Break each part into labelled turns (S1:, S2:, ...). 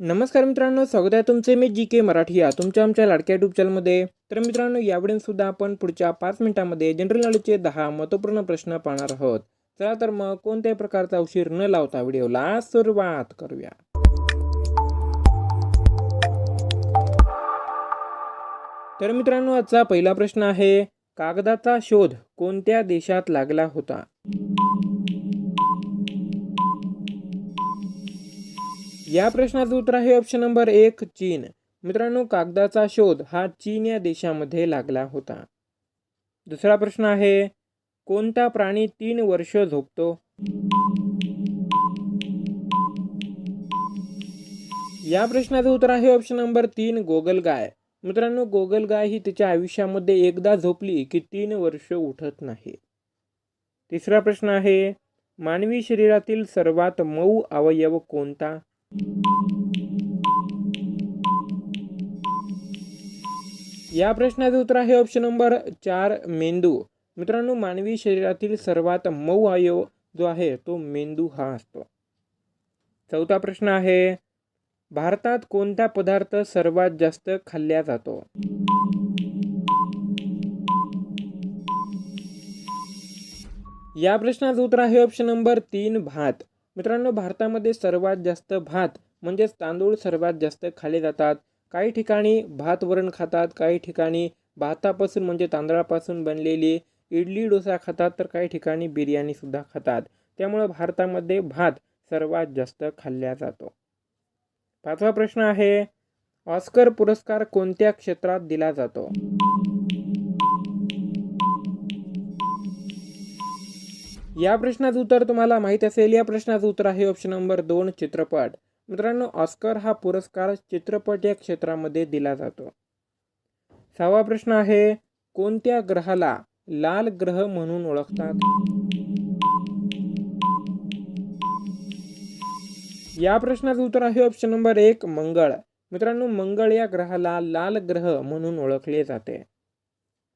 S1: नमस्कार मित्रांनो स्वागत आहे तुमचे मी जी के मराठी या तुमच्या आमच्या लाडक्या युट्यूब चॅनलमध्ये तर मित्रांनो यावेळी सुद्धा आपण पुढच्या पाच मिनिटांमध्ये जनरल नॉलेजचे दहा महत्त्वपूर्ण प्रश्न पाहणार आहोत. चला तर मग कोणत्याही प्रकारचा उशीर न लावता व्हिडिओला सुरुवात करूया. तर मित्रांनो आजचा पहिला प्रश्न आहे कागदाचा शोध कोणत्या देशात लागला होता? या प्रश्नाचं उत्तर आहे ऑप्शन नंबर एक चीन. मित्रांनो कागदाचा शोध हा चीन या देशामध्ये लागला होता. दुसरा प्रश्न आहे कोणता प्राणी तीन वर्ष झोपतो? या प्रश्नाचं उत्तर आहे ऑप्शन नंबर तीन गोगलगाय. मित्रांनो गोगलगाय ही तिच्या आयुष्यामध्ये एकदा झोपली की तीन वर्ष उठत नाही. तिसरा प्रश्न आहे मानवी शरीरातील सर्वात मऊ अवयव कोणता? या प्रश्नाचं उत्तर आहे ऑप्शन नंबर चार मेंदू. मित्रांनो मानवी शरीरातील सर्वात मऊ अवयव जो आहे तो मेंदू हा असतो. चौथा प्रश्न आहे भारतात कोणता पदार्थ सर्वात जास्त खाल्ला जातो? या प्रश्नाचं उत्तर आहे ऑप्शन नंबर तीन भात. मित्रांनो भारतामध्ये सर्वात जास्त भात म्हणजेच तांदूळ सर्वात जास्त खाल्ले जातात. काही ठिकाणी भात वरण खातात काही ठिकाणी भातापासून म्हणजे तांदळापासून बनलेली इडली डोसा खातात तर काही ठिकाणी बिर्याणीसुद्धा खातात. त्यामुळं भारतामध्ये भात सर्वात जास्त खाल्ला जातो. पाचवा प्रश्न आहे ऑस्कर पुरस्कार कोणत्या क्षेत्रात दिला जातो? या प्रश्नाचं उत्तर तुम्हाला माहीत असेल. या प्रश्नाचं उत्तर आहे ऑप्शन नंबर दोन चित्रपट. मित्रांनो ऑस्कर हा पुरस्कार चित्रपट या क्षेत्रामध्ये दिला जातो. सहावा प्रश्न आहे कोणत्या ग्रहाला लाल ग्रह म्हणून ओळखतात? या प्रश्नाचं उत्तर आहे ऑप्शन नंबर एक मंगळ. मित्रांनो मंगळ या ग्रहाला लाल ग्रह म्हणून ओळखले जाते.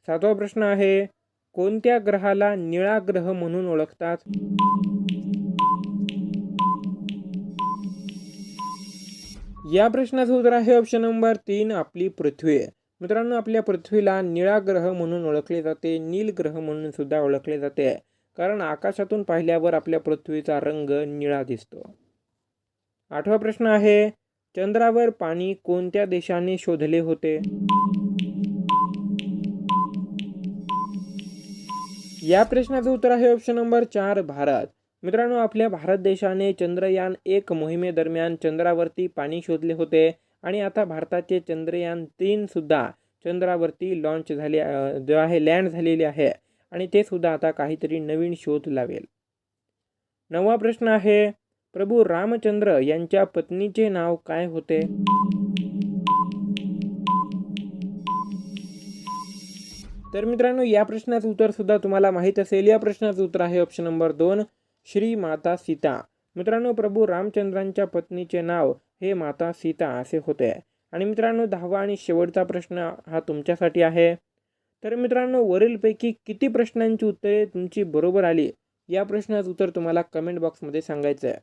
S1: सातवा प्रश्न आहे कोणत्या ग्रहाला निळा ग्रह म्हणून ओळखतात? या प्रश्नाचं उत्तर आहे ऑप्शन नंबर तीन आपली पृथ्वी. मित्रांनो आपल्या पृथ्वीला निळा ग्रह म्हणून ओळखले जाते नील ग्रह म्हणून सुद्धा ओळखले जाते. कारण आकाशातून पाहिल्यावर आपल्या पृथ्वीचा रंग निळा दिसतो. आठवा प्रश्न आहे चंद्रावर पाणी कोणत्या देशाने शोधले होते? या प्रश्नाचं उत्तर आहे ऑप्शन नंबर चार भारत. मित्रांनो आपल्या भारत देशाने चंद्रयान एक मोहिमेदरम्यान चंद्रावरती पाणी शोधले होते आणि आता भारताचे चंद्रयान तीनसुद्धा चंद्रावरती लॉन्च झाले जो आहे लँड झालेले आहे. आणि ते सुद्धा आता काहीतरी नवीन शोध लावेल. नववा प्रश्न आहे प्रभू रामचंद्र यांच्या पत्नीचे नाव काय होते? तर मित्रांनो या प्रश्नाचं उत्तर सुद्धा तुम्हाला माहीत असेल. या प्रश्नाचं उत्तर आहे ऑप्शन नंबर दोन. श्री माता सीता. मित्रांनो प्रभू रामचंद्रांच्या पत्नीचे नाव हे माता सीता असे होते. आणि मित्रांनो दहावा आणि शेवटचा प्रश्न हा तुमच्यासाठी आहे. तर मित्रांनो वरीलपैकी किती प्रश्नांची उत्तरे तुमची बरोबर आली? या प्रश्नाचं उत्तर तुम्हाला कमेंट बॉक्समध्ये सांगायचं आहे.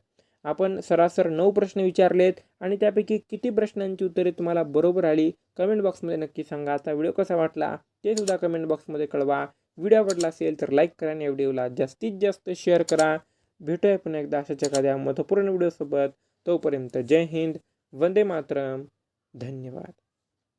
S1: आपण सरासर नऊ प्रश्न विचारलेत आणि त्यापैकी किती प्रश्नांची उत्तरे तुम्हाला बरोबर आली? कमेंट बॉक्समध्ये नक्की सांगा. आता व्हिडिओ कसा वाटला? ते सुद्धा कमेंट बॉक्समध्ये कळवा. व्हिडिओ आवडला असेल तर लाईक करा आणि या व्हिडिओला जास्तीत जास्त शेअर करा. भेटूया पुन्हा एकदा अशाच एखाद्या महत्त्वपूर्ण व्हिडिओसोबत. तोपर्यंत जय हिंद वंदे मातरम. धन्यवाद.